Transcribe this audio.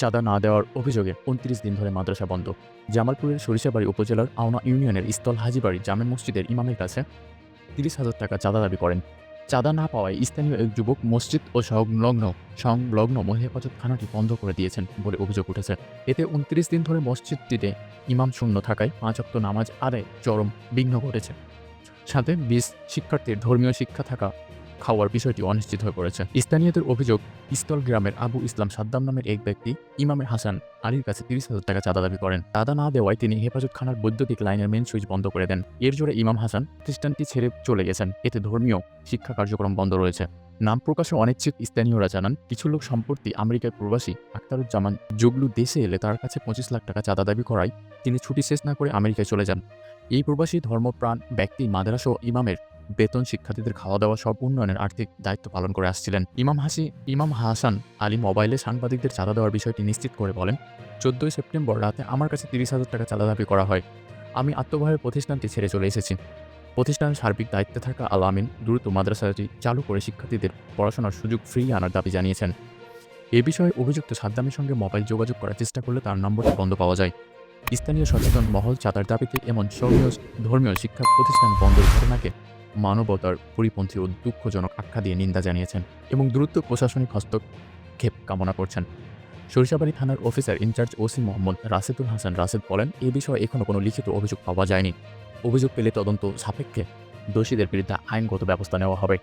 চাঁদা না দেওয়ার অভিযোগে উনত্রিশ দিন ধরে মাদ্রাসা বন্ধ। জামালপুরের সরিষাবাড়ি উপজেলার আওনা ইউনিয়নের স্থল হাজিবাড়ি জামে মসজিদের ইমামের কাছে তিরিশ হাজার টাকা চাঁদা দাবি করেন। চাঁদা না পাওয়ায় স্থানীয় এক যুবক মসজিদ ও সংলগ্ন সংলগ্ন মহিলাপাচক খানাটি বন্ধ করে দিয়েছেন বলে অভিযোগ উঠেছে। এতে উনত্রিশ দিন ধরে মসজিদটিতে ইমাম শূন্য থাকায় পাঁচ অক্ত নামাজ আদায় চরম বিঘ্ন ঘটেছে। সাথে বিশ শিক্ষার্থীর ধর্মীয় শিক্ষা থাকা খাওয়ার বিষয়টি অনিশ্চিত হয়ে পড়েছে। স্থানীয়দের অভিযোগ, ইস্তল গ্রামের আবু ইসলাম সাদ্দাম নামের এক ব্যক্তি ইমামের হাসান আলীর কাছে তিরিশ হাজার টাকা চাঁদা দাবি করেন। চাঁদা না দেওয়ায় তিনি হেফাজতখানার বৈদ্যুতিক লাইনের মেন সুইচ বন্ধ করে দেন। এর জোরে ইমাম হাসান খ্রিস্টানটি ছেড়ে চলে গেছেন। এতে ধর্মীয় শিক্ষা কার্যক্রম বন্ধ রয়েছে। নাম প্রকাশে অনিচ্ছুক স্থানীয়রা জানান, কিছু লোক সম্প্রতি আমেরিকার প্রবাসী আক্তারুজ্জামান জুগলু দেশে এলে তার কাছে পঁচিশ লাখ টাকা চাঁদা দাবি করায় তিনি ছুটি শেষ না করে আমেরিকায় চলে যান। এই প্রবাসী ধর্মপ্রাণ ব্যক্তি মাদ্রাসা ইমামের বেতন শিক্ষার্থীদের খাওয়া দাওয়া সব উন্নয়নের আর্থিক দায়িত্ব পালন করে আসছিলেন। ইমাম হাসি, ইমাম হাসান আলী মোবাইলে সাংবাদিকদের চাঁদা দেওয়ার বিষয়টি নিশ্চিত করে বলেন, চোদ্দই সেপ্টেম্বর রাতে আমার কাছে তিরিশ হাজার টাকা চাঁদা দাবি করা হয়। আমি আত্মভয়ে প্রতিষ্ঠানটি ছেড়ে চলে এসেছি। প্রতিষ্ঠানের সার্বিক দায়িত্বে থাকা আল আমিন দ্রুত মাদ্রাসাটি চালু করে শিক্ষার্থীদের পড়াশোনার সুযোগ ফ্রি আনার দাবি জানিয়েছেন। এ বিষয়ে অভিযুক্ত সাদ্দামের সঙ্গে মোবাইল যোগাযোগ করার চেষ্টা করলে তার নম্বরটি বন্ধ পাওয়া যায়। স্থানীয় সচেতন মহল চাঁদার দাবিতে এমন ধর্মীয় শিক্ষা প্রতিষ্ঠান বন্ধের ঘটনাকে মানবতার পরিপন্থী ও দুঃখজনক আখ্যা দিয়ে নিন্দা জানিয়েছেন এবং দ্রুত প্রশাসনিক হস্তক্ষেপ কামনা করছেন। সরিষাবাড়ি থানার officer in charge OC Mohammad Rashedul Hasan Rashed বলেন, এ বিষয়ে এখনও কোনো লিখিত অভিযোগ পাওয়া যায়নি। অভিযোগ পেলে তদন্ত সাপেক্ষে দোষীদের বিরুদ্ধে আইনগত ব্যবস্থা নেওয়া হবে।